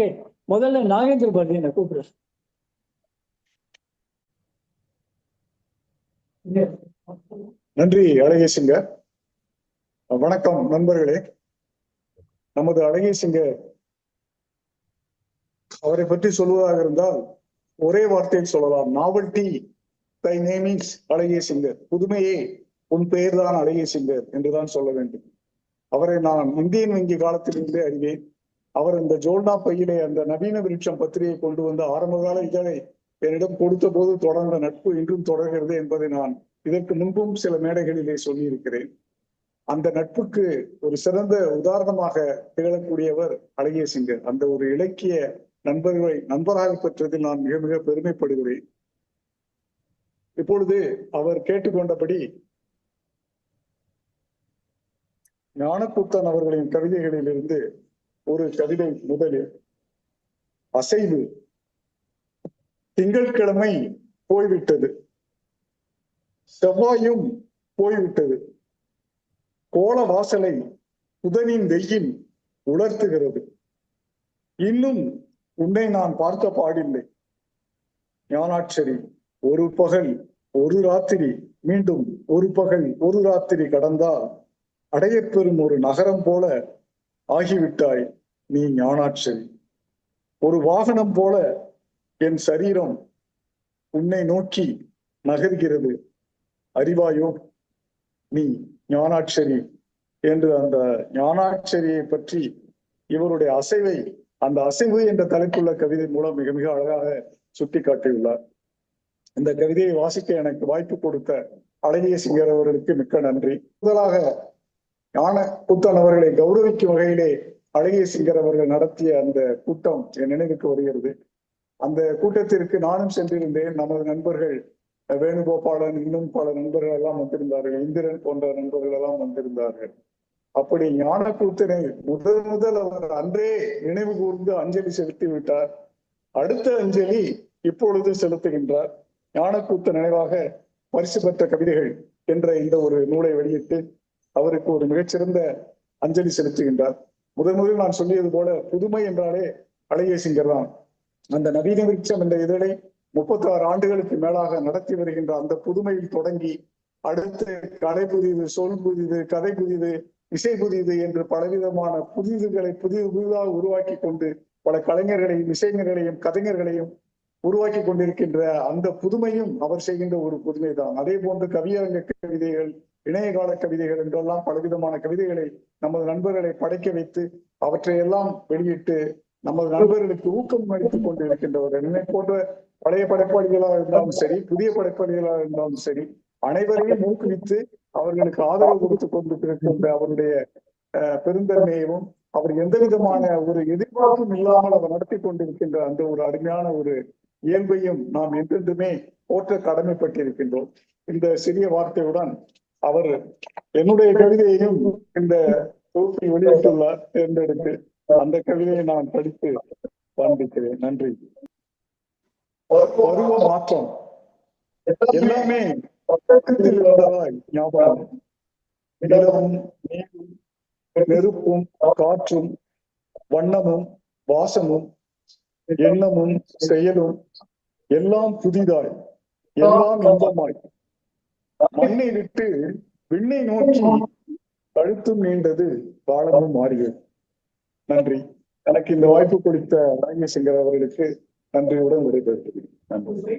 Okay. முதல்ல நாகேந்திர பாரதி என்ன கூப்பிடுறேன் நன்றி அழகேசிங்க வணக்கம் நண்பர்களே. நமது அழகேசிங்க அவரை பற்றி சொல்வதாக இருந்தால் ஒரே வார்த்தையில் சொல்லலாம். நாவல்டி தை நேமிங்ஸ் அழகேசிங்கர் புதுமையே உன் பெயர்தான் அழகேசிங்கர் என்றுதான் சொல்ல வேண்டும். அவரை நான் இந்தியன் வங்கி காலத்திலிருந்தே அறிவேன். அவர் இந்த ஜோல்னா பையிலே அந்த நவீன விருட்சம் பத்திரிகை கொண்டு வந்த ஆரம்பகால இதழை என்னிடம் கொடுத்த போது தொடர்ந்த நட்பு இன்றும் தொடர்கிறது என்பதை நான் இதற்கு முன்பும் சில மேடைகளிலே சொல்லியிருக்கிறேன். அந்த நட்புக்கு ஒரு சிறந்த உதாரணமாக திகழக்கூடியவர் அழகிய சிங்கர். அந்த ஒரு இலக்கிய நண்பர்களை நண்பராக பெற்றதில் நான் மிக மிக பெருமைப்படுகிறேன். இப்பொழுது அவர் கேட்டுக்கொண்டபடி ஞானக்கூத்தன் அவர்களின் கவிதைகளிலிருந்து ஒரு கவிதை முதலில் அசைவு. திங்கட்கிழமை போய்விட்டது. செவ்வாயும் போய்விட்டது. கோல வாசலை புதனின் வெயில் உலர்த்துகிறது. இன்னும் உன்னை நான் பார்க்க பாடில்லை. ஞானாட்சரி ஒரு பகல் ஒரு ராத்திரி மீண்டும் ஒரு பகல் ஒரு ராத்திரி கடந்தால் அடையப்பெறும் ஒரு நகரம் போல ஆகிவிட்டாய் நீ ஞானாட்சரி. ஒரு வாகனம் போல என் சரீரம் உன்னை நோக்கி நகர்கிறது. அறிவாயோ நீ ஞானாட்சரி என்று அந்த ஞானாட்சரியை பற்றி இவருடைய அசைவை அந்த அசைவு என்ற தலைப்புள்ள கவிதை மூலம் மிக மிக அழகாக சுட்டி காட்டியுள்ளார் இந்த கவிதையை வாசிக்க எனக்கு வாய்ப்பு கொடுத்த அழகிய சிங்கர் அவர்களுக்கு மிக்க நன்றி. முதலாக ஞான புத்தன் அவர்களை கௌரவிக்கும் வகையிலே அழகிய சிங்கர் அவர்கள் நடத்திய அந்த கூட்டம் என் நினைவுக்கு வருகிறது. அந்த கூட்டத்திற்கு நானும் சென்றிருந்தேன். நமது நண்பர்கள் வேணுகோபாலன் இன்னும் பல நண்பர்கள் எல்லாம் வந்திருந்தார்கள். இந்திரன் போன்ற நண்பர்கள் எல்லாம் வந்திருந்தார்கள். அப்படி ஞான கூத்தனை முதல் முதல் அவர் அன்றே நினைவு கூர்ந்து அஞ்சலி செலுத்தி விட்டார். அடுத்த அஞ்சலி இப்பொழுது செலுத்துகின்றார். ஞானக்கூத்த நினைவாக பரிசு பெற்ற கவிதைகள் என்ற இந்த ஒரு நூலை வெளியிட்டு அவருக்கு ஒரு மிகச்சிறந்த அஞ்சலி செலுத்துகின்றார். முதன் முதலில் நான் சொல்லியது போல புதுமை என்றாலே அழகிய சிங்கர் தான் அந்த நவீன விருட்சம் என்ற இதழை முப்பத்தி ஆறு ஆண்டுகளுக்கு மேலாக நடத்தி வருகின்ற அந்த புதுமையில் தொடங்கி அடுத்து கதை புதிது சொல் புதிது கதை புதிது இசை புதிது என்று பலவிதமான புதிதுகளை புதிது புதிதாக உருவாக்கி கொண்டு பல கலைஞர்களையும் இசைஞர்களையும் கதைஞர்களையும் உருவாக்கி கொண்டிருக்கின்ற அந்த புதுமையும் அவர் செய்கின்ற ஒரு புதுமை தான் அதே போன்று கவியரங்க கவிதைகள் இணையகால கவிதைகள் என்றெல்லாம் பலவிதமான கவிதைகளை நமது நண்பர்களை படைக்க வைத்து அவற்றையெல்லாம் வெளியிட்டு நமது நண்பர்களுக்கு ஊக்கம் அளித்துக் கொண்டு இருக்கின்றவர் என்னை போன்ற பழைய படைப்பாளிகளாக இருந்தாலும் சரி புதிய படைப்பாளிகளாக இருந்தாலும் சரி அனைவரையும் ஊக்குவித்து அவர்களுக்கு ஆதரவு கொடுத்து கொண்டிருக்கின்ற அவருடைய பெருந்தன்மையையும் அவர் எந்த விதமான ஒரு எதிர்பார்ப்பும் இல்லாமல் அவர் நடத்தி கொண்டிருக்கின்ற அந்த ஒரு அருமையான ஒரு இயல்பையும் நாம் என்றென்றுமே போற்ற கடமைப்பட்டிருக்கின்றோம். இந்த சிறிய வார்த்தையுடன் அவர் என்னுடைய கவிதையையும் இந்த தொகுப்பில் வெளியிட்டுள்ளார் தேர்ந்தெடுத்து அந்த கவிதையை நான் படித்து காண்பிக்கிறேன் நன்றி. பருவ மாற்றம் எல்லாமே பக்கத்தில் இருந்ததாய் ஞாபகம். நிலவும் நீரும் நெருப்பும் காற்றும் வண்ணமும் வாசமும் எண்ணமும் செயலும் எல்லாம் புதிதாய். எல்லாம் இன்பமாய். மண்ணை விட்டு விண்ணை நோக்கி கழுத்தும் நீண்டது காலமும் மாறியது. நன்றி. எனக்கு இந்த வாய்ப்பு கொடுத்த ராஜேசிங்கர் அவர்களுக்கு நன்றியுடன் விடைபெறுகிறேன். நன்றி.